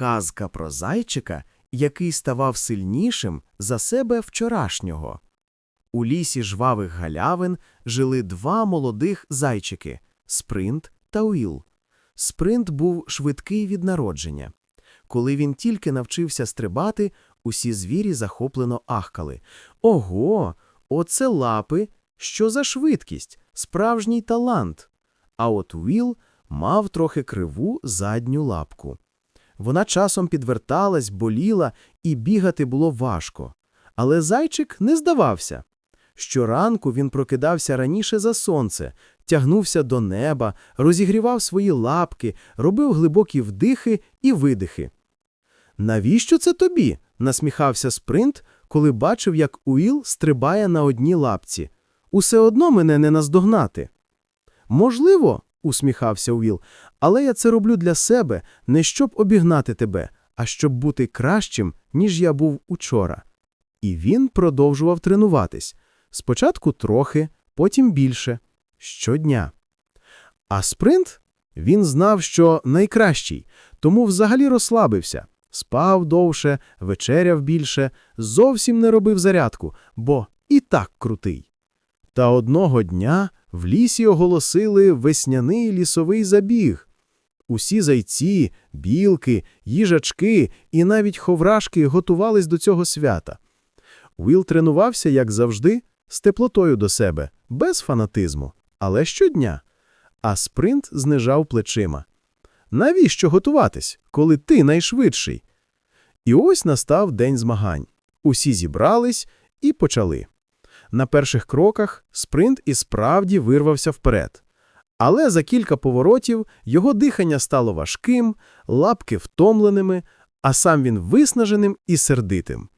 Казка про зайчика, який ставав сильнішим за себе вчорашнього. У лісі жвавих галявин жили два молодих зайчики – Спринт та Уіл. Спринт був швидкий від народження. Коли він тільки навчився стрибати, усі звірі захоплено ахкали. Ого, оце лапи! Що за швидкість? Справжній талант. А от Уіл мав трохи криву задню лапку. Вона часом підверталась, боліла, і бігати було важко. Але зайчик не здавався. Щоранку він прокидався раніше за сонце, тягнувся до неба, розігрівав свої лапки, робив глибокі вдихи і видихи. Навіщо це тобі? насміхався спринт, коли бачив, як Уіл стрибає на одній лапці. Усе одно мене не наздогнати. Можливо, усміхався Уіл, але я це роблю для себе, не щоб обігнати тебе, а щоб бути кращим, ніж я був учора. І він продовжував тренуватись. Спочатку трохи, потім більше. Щодня. А спринт? Він знав, що найкращий, тому взагалі розслабився. Спав довше, вечеряв більше, зовсім не робив зарядку, бо і так крутий. Та одного дня в лісі оголосили весняний лісовий забіг. Усі зайці, білки, їжачки і навіть ховрашки готувались до цього свята. Уіл тренувався, як завжди, з теплотою до себе, без фанатизму, але щодня. А спринт знижав плечима. Навіщо готуватись, коли ти найшвидший? І ось настав день змагань. Усі зібрались і почали. На перших кроках спринт і справді вирвався вперед. Але за кілька поворотів його дихання стало важким, лапки втомленими, а сам він виснаженим і сердитим.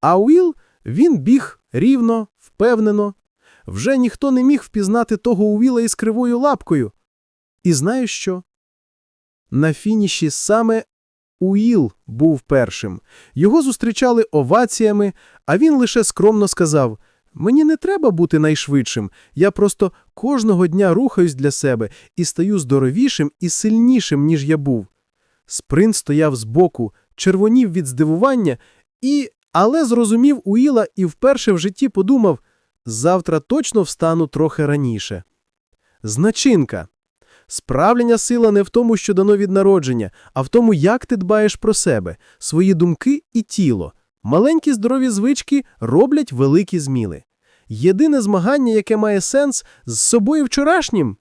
А Уіл, він біг рівно, впевнено. Вже ніхто не міг впізнати того Уіла із кривою лапкою. І знаєш що? На фініші саме Уіл був першим. Його зустрічали оваціями, а він лише скромно сказав «Мені не треба бути найшвидшим, я просто кожного дня рухаюсь для себе і стаю здоровішим і сильнішим, ніж я був». Спринт стояв збоку, червонів від здивування, і, але зрозумів Уіла і вперше в житті подумав «Завтра точно встану трохи раніше». Значинка. Справлення сила не в тому, що дано від народження, а в тому, як ти дбаєш про себе, свої думки і тіло. Маленькі здорові звички роблять великі зміни. Єдине змагання, яке має сенс, з собою вчорашнім